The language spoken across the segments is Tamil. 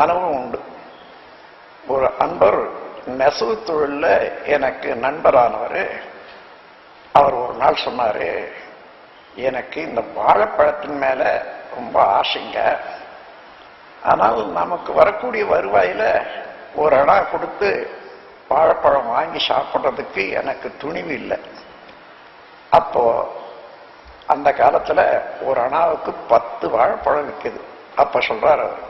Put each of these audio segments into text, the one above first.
அனுபவம் உண்டு. ஒரு அன்பர் நெசவு தொழிலில் எனக்கு நண்பரானவர். அவர் ஒரு நாள் சொன்னார் எனக்கு இந்த வாழைப்பழத்தின் மேலே ரொம்ப ஆசைங்க. ஆனால் நமக்கு வரக்கூடிய வருவாயில் ஒரு இடம் கொடுத்து வாழைப்பழம் வாங்கி சாப்பிட்றதுக்கு எனக்கு துணிவு இல்லை. அப்போ அந்த காலத்தில் ஒரு அணாவுக்கு பத்து வாழைப்பழம் விற்குது அப்போ சொல்கிறார் அவர்.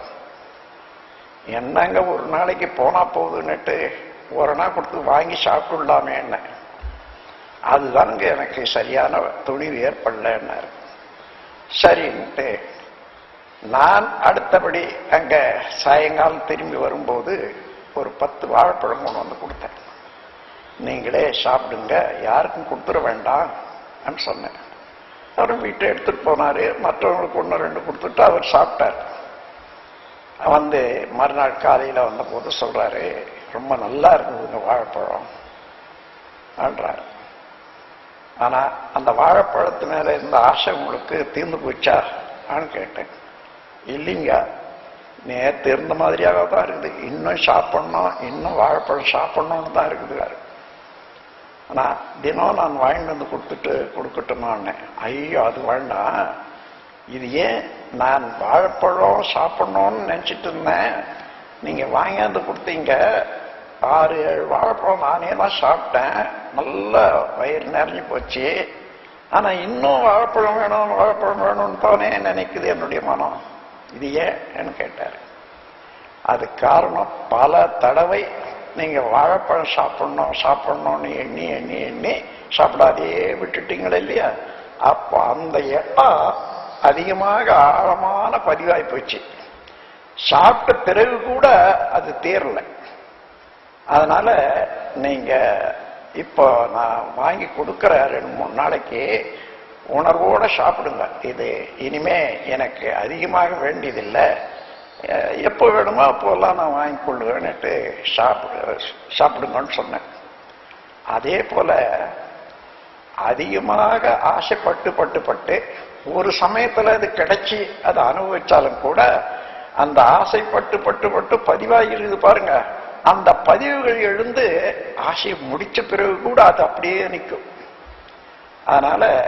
என்னங்க ஒரு நாளைக்கு போனா போகுதுன்னுட்டு ஒரு நாள் கொடுத்து வாங்கி சாப்பிட்டுடலாமே என்ன? அதுதானுங்க எனக்கு சரியான துணிவு ஏற்படலன்னாரு. சரின்ட்டு நான் அடுத்தபடி அங்கே சாயங்காலம் திரும்பி வரும்போது ஒரு பத்து வாழைப்பழம் கொண்டு வந்து கொடுத்தேன். நீங்களே சாப்பிடுங்க யாருக்கும் கொடுத்துட வேண்டாம் சொன்னேன். அவரும் வீட்டை எடுத்துகிட்டு போனாரு. மற்றவங்களுக்கு ஒன்று ரெண்டு கொடுத்துட்டு அவர் சாப்பிட்டார். வந்து மறுநாள் காலையில் வந்த சொல்கிறாரு ரொம்ப நல்லா இருந்ததுங்க வாழைப்பழம். என்றார். ஆனால் அந்த வாழைப்பழத்து மேலே இருந்த ஆசை உங்களுக்கு தீர்ந்து போச்சா ஆன்னு கேட்டேன். இல்லைங்க. நேற்று இருந்த மாதிரியாக தான் இருக்குது. இன்னும் சாப்பிட்ணும் இன்னும் வாழைப்பழம் சாப்பிட்ணுன்னு தான் இருக்குது. ஆனால் தினம் நான் வாங்கிட்டு வந்து கொடுத்துட்டு கொடுக்கட்டுமான்னு ஐயோ அது வேண்டாம். இது ஏன் நான் வாழைப்பழம் சாப்பிடணும்னு நினச்சிட்டு இருந்தேன். நீங்கள் வாங்கியாந்து கொடுத்தீங்க. ஆறு ஏழு வாழைப்பழம் நானே தான் சாப்பிட்டேன். நல்ல வயிறு நிறைஞ்சு போச்சு. ஆனால் இன்னும் வாழைப்பழம் வேணும் வாழைப்பழம் வேணும்னு தானே நினைக்குது என்னுடைய மனம். இது ஏன்னு கேட்டார். அது காரணம் பல தடவை நீங்கள் வாழைப்பழம் சாப்பிடணும் சாப்பிடணும்னு எண்ணி எண்ணி எண்ணி சாப்பிடாதே விட்டுட்டீங்களே இல்லையா? அப்போ அந்த எண்ணம் அதிகமாக ஆழமான பதிவாய் போச்சு. சாப்பிட்ட பிறகு கூட அது தேரல அதனால நீங்க இப்போ நான் வாங்கி கொடுக்குற ரெண்டு மூணு நாளைக்கு உணர்வோட சாப்பிடுங்க. இது இனிமே எனக்கு அதிகமாக வேண்டியதில்லை. எப்போ வேணுமோ அப்போல்லாம் நான் வாங்கி கொள்ளுவேன்னுட்டு சாப்பிடு சாப்பிடுங்கன்னு சொன்னேன். அதே போல அதிகமாக ஆசைப்பட்டு பட்டு பட்டு ஒரு சமயத்தில் அது கிடைச்சி அதை அனுபவிச்சாலும் கூட அந்த ஆசைப்பட்டு பட்டு பட்டு பதிவாகிறது பாருங்க. அந்த பதிவுகள் எழுந்து ஆசையை முடிச்ச பிறகு கூட அது அப்படியே நிற்கும். அதனால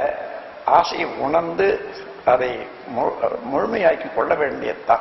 ஆசையை உணர்ந்து அதை மு- முழுமையாக்கி கொள்ள வேண்டியதுதான்.